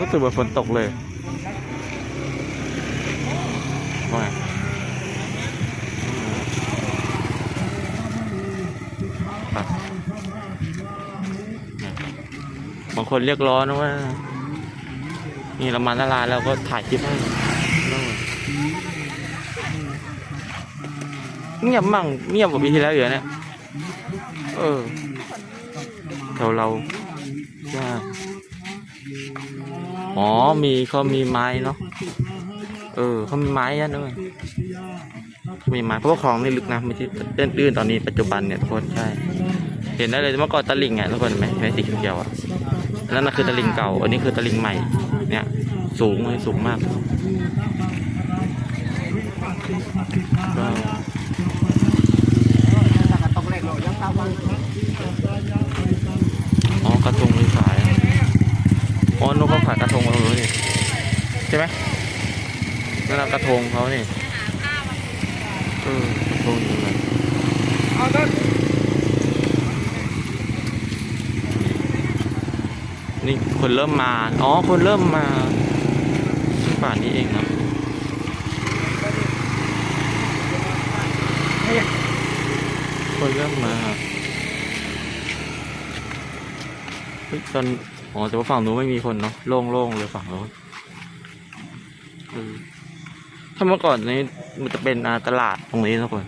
รู้สึกว่าฝนตกเลยว่าบางคนเรียกร้องนะว่า นี่เรามานาลาแล้วก็ถ่ายคลิปให้เงียบมั่งเงียบกว่าปีที่แล้วอยู่เนี่ย เออแถวเราใช่ อ๋อมีเขามีไม้เนาะเออเขามีไม้ยันด้วยมีไม้เพราะว่าคลองนี่ลึกนะไม่ใช่เดินลื่นตอนนี้ปัจจุบันเนี่ยทุกคนใช่ เห็นได้เลยเมื่อก่อนตะลิงอะทุกคนเห็นไหมเห็นไหมสีเขียวๆอะนั่นน่ะคือตะลิงเก่า อันนี้คือตะลิงใหม่เนี่ยสูงเลยสูงมากก็อ๋อกระทงมีขาย อ๋อนกเขาขายกระทงมาเลยนี่ใช่ไหมนั่นกระทงเขานี่เออกระทงอยู่เลยนี่คนเริ่มมา อ๋อ คนเริ่มมาที่ป่านนี้เองนะคนเริ่มมาเฮ้ยตอน อ๋อแต่ว่าฝั่งนู้นไม่มีคนเนาะโล่งๆเลยฝั่งนู้นเออถ้าเมื่อก่อนนี้มันจะเป็นตลาดตรงนี้ทุกคน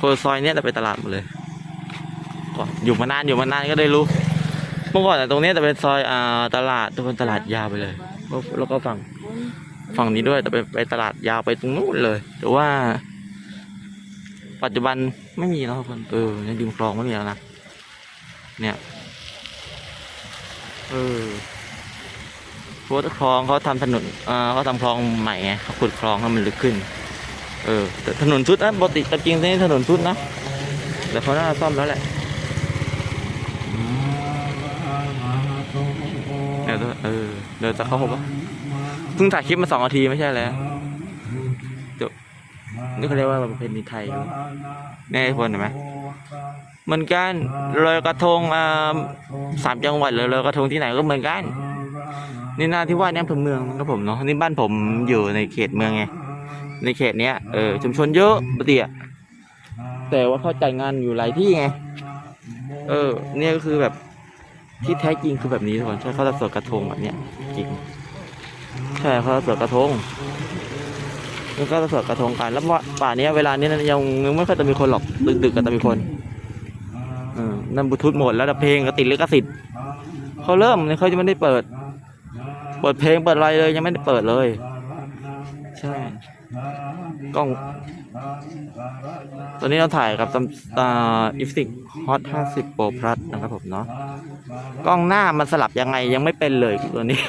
คนซอยเนี้ยจะเป็นตลาดหมดเลยก่อนอยู่มานานอยู่มานานก็ได้รู้ เมื่อก่อนตรงนี้จะเป็นซอยอ่าตลาดทุกคนตลาดยาวไปเลย แล้วก็ฝั่งฝั่งนี้ด้วยแต่ไปไปตลาดยาวไปตรงนู้นเลย แต่ว่า ปัจจุบันไม่มีแล้วทุกคนเออในริมคลองไม่มีแล้วนะเนี่ย เออพราะว่าคลองเขาทำถนนเอ่อเขาทำคลองใหม่ไงเขาขุดคลองให้มันลึกขึ้น เออแต่ถนนชุดนะปกติต่จริงนี่ถนนชุดนะแต่เขาน่าซ่อมแล้วแหละเดี๋ยวเออเดี๋ยวจะเข้าหกปะเพิ่งถ่ายคลิปมาสองนาทีไม่ใช่แล้วเดี๋ยวนี่เขาเรียกว่าประเพณีไทยนี่ไอ้คนเห็นไหม เหมือนกันลอยกระทงอ่าสามจังหวัดเลยลอยกระทงที่ไหนก็เหมือนกันนี่นาที่ว่าเนี่ยอำเภอเมืองครับผมเนาะนี่บ้านผมอยู่ในเขตเมืองไงในเขตเนี้ยเออชุมชนเยอะปกติอะแต่ว่าเขาจัดงานอยู่หลายที่ไงเออ เนี่ยก็คือแบบที่แท้จริงคือแบบนี้ทุกคนใช่เขาจะสวดกระทงแบบเนี้ยจริงใช่เขาจะสวดกระทงแล้วก็จะสวดกระทงกันแล้วว่าป่าเนี้ยเวลานี้นะยังยังไม่ค่อยจะมีคนหรอกดึกๆก็จะมีคนเออ นั่นบลูทูธหมดแล้วแต่เพลงก็ติดลิขสิทธิ์เขาเริ่มเนี่ยเขาจะไม่ได้เปิด เปิดเพลงเปิดอะไรเลยยังไม่ได้เปิดเลย ใช่กล้องตอนนี้เราถ่ายกับซัมอ่าอิฟซิกฮอต50 Pro Plus นะครับผมเนาะกล้องหน้ามันสลับยังไงยังไม่เป็นเลยตัวนี้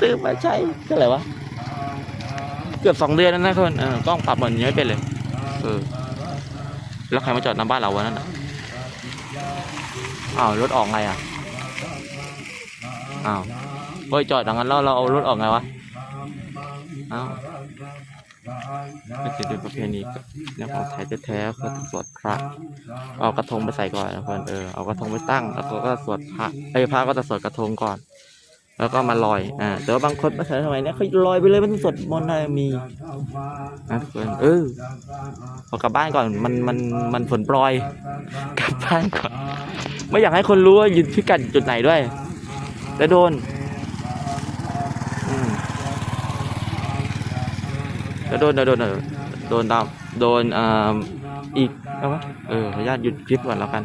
ซื้อมาใช้เท่าไรวะ เกือบสองเดือนแล้วนะคนเออกล้องปรับเหมือนยังไม่เป็นเลยเออ แล้วใครมาจอดหน้าบ้านเราวะนั่นน่ะอ้าวรถออกไงอะอ้าวเฮ้ยจอดอย่างนั้นแล้วเราเอารถออกไงวะอ้าวก็จะเป็นประเพณีเรื่องของไทยแท้ๆก็สวดพระ เอากระทงไปใส่ก่อนนะเพื่อนเออเอากระทงไปตั้ง แล้วก็สวดพระไอ้ยพระก็จะสวดกระทงก่อน แล้วก็มาลอย อ่า แต่ว่าบางคนมาใส่ทำไมเนี่ยเขาลอยไปเลยไม่ต้องสวดมนต์อะไรมีนะทุกคนเออพอกลับบ้านก่อน มัน มัน มันฝนโปรยกลับบ้านก่อน ไม่อยากให้คนรู้ว่ายืนพิกัดจุดไหนด้วยแล้วโดนอืมแล้วโดน โดน โดน โดนตามโดนอ่าอีกเอาวะเออ ขออนุญาตหยุดคลิปก่อนแล้วกัน